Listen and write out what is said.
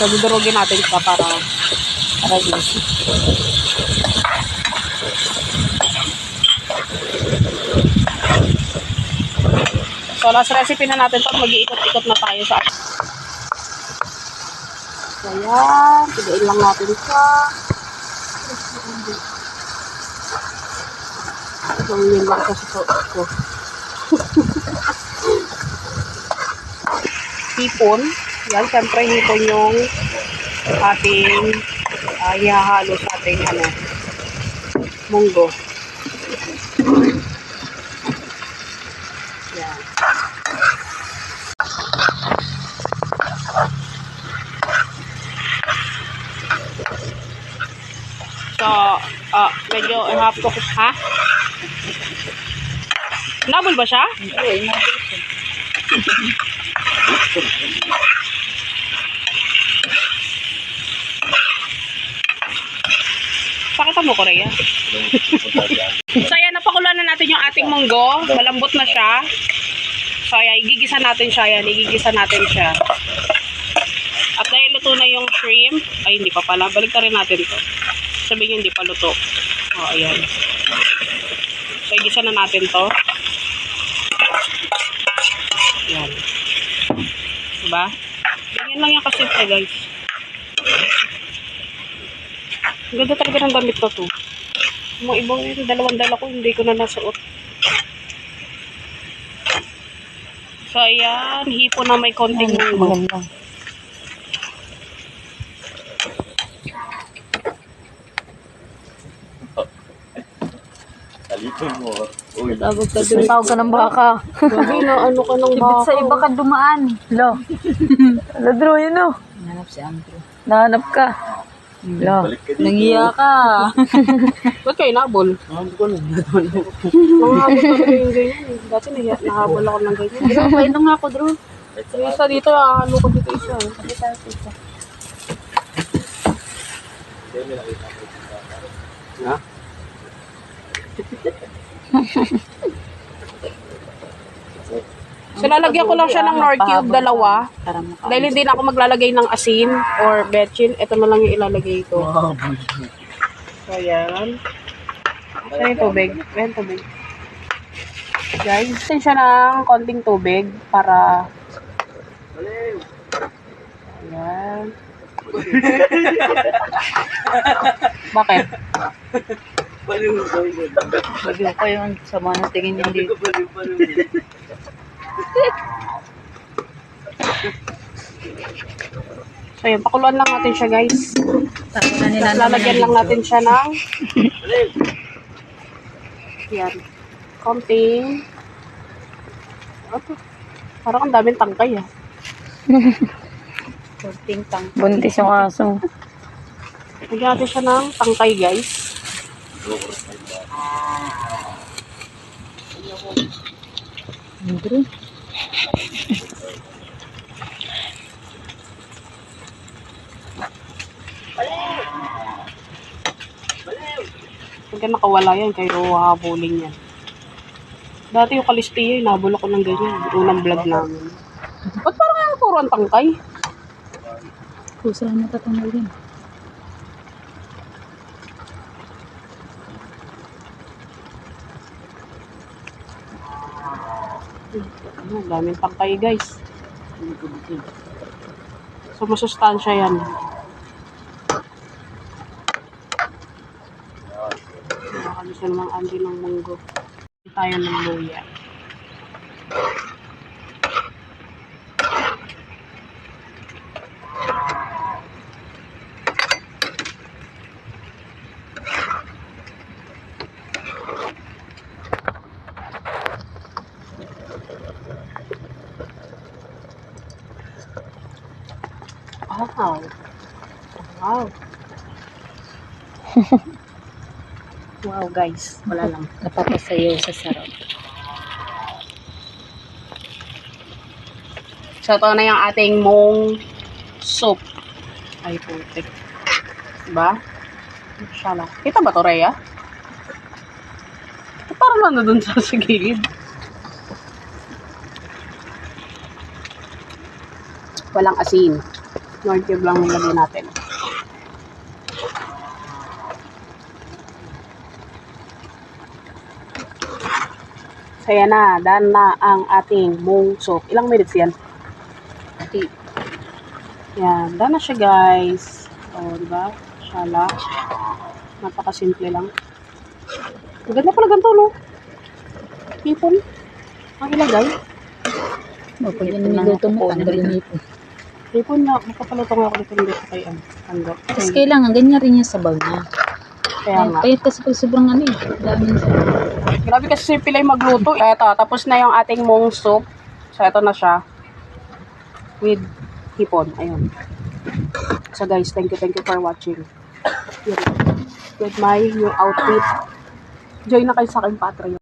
So, dudurugin natin siya para para juicy. So, last recipe na natin to. Mag-iikot-ikot na tayo sa So, yan. Pigain lang natin siya. So, yun lang suso ko. hipon. Yan, syempre hipon yung ating uh, ihahalo sa ating ano, munggo. Yan. So, ah, medyo half cook ha? Nabol ba siya? Okay, Pakita mo, Korea. so, ayan, napakuluan na natin yung ating munggo. Malambot na siya. So, ayan, igigisa natin siya. Ayan, igigisa natin siya. At dahil luto na yung shrimp, ay, hindi pa pala. Balik rin natin to. Sabihin hindi pa luto. O, ayan. So, igisa na natin to. Ayan. Diba? Ganyan lang yung kasimple, guys. Ang ganda talaga ng damit ko to. Mga ibang yung dalawang dala ko, hindi ko na nasuot. So, ayan. Hipo na may konting munggo. Maganda. Alipin mo. Uy. Tawag ka doon. Tawag ka ng baka. Gabi na ano ka ng Ibig sa baka. iba ka dumaan. Lo. Lo, Drew, yun o. Hanap si Andrew. Nahanap ka. Lo. Nangiya ka. Ba't kayo nabol? Ko lang. Nangahabol talaga yung ganyan. Dati nahiya, nahabol ako ng ganyan. Painom nga ako, Drew. Yung isa dito, hahalo ko dito isa. Sabi tayo pizza. Ha? So, lalagyan ko lang siya ng nor cube, dalawa. Dahil hindi na ako maglalagay ng asin or betchin, ito na lang yung ilalagay ko. So, ayan. Saan yung tubig? Ayan, tubig. Guys, gusto siya ng konting tubig para... Ayan. Bakit? Sabi ko yung sa mga tingin niyo dito. So, yun, pakuluan lang natin siya, guys. Tapos lalagyan lang natin siya ng... Yan. Konting... Ano? Parang ang daming tangkay, ah. Kunting tang. Buntis yung aso. Lagyan natin siya ng tangkay, guys. Andrew. Pagka nakawala yan, kayo hahabulin yan. Dati yung kalistiya, inabol ako ng ganyan. Unang vlog namin. Ba't parang ang puro ang tangkay? Pusa na tatangal din. Ano, daming tangkay, guys. So, masustansya yan. Nakakabisa namang andi ng munggo. Tayo ng luya. Wow. Wow. wow, guys. Wala lang. Napapasayaw sa sarap. So, ito na yung ating mong soup. Ay, putik. Diba? Lang. Kita ba to, Rhea? Parang ano dun sa sa gilid. Walang asin. Nor cube lang nilagay natin. Yan na. Done na ang ating mung soup. Ilang minutes yan? Ati. Yan. Done na siya, guys. O, di ba? Shala. Napakasimple lang. Ang ganda pala ganito, no? Hipon. Ang ilagay. Pag yan niluto mo, tanggalin mo. Hipon na. Magpapaluto nga ako dito dito kay ano. Tanggap. Tapos kailangan, ganyan rin yung sabaw niya. Kaya nga. Payat kasi pag sobrang ano eh. Dami yung sabaw. Grabe kasi si Pilay magluto. Eto, tapos na yung ating mong soup. So, eto na siya. With hipon. Ayun. So, guys, thank you, thank you for watching. With my new outfit. Join na kayo sa aking Patreon.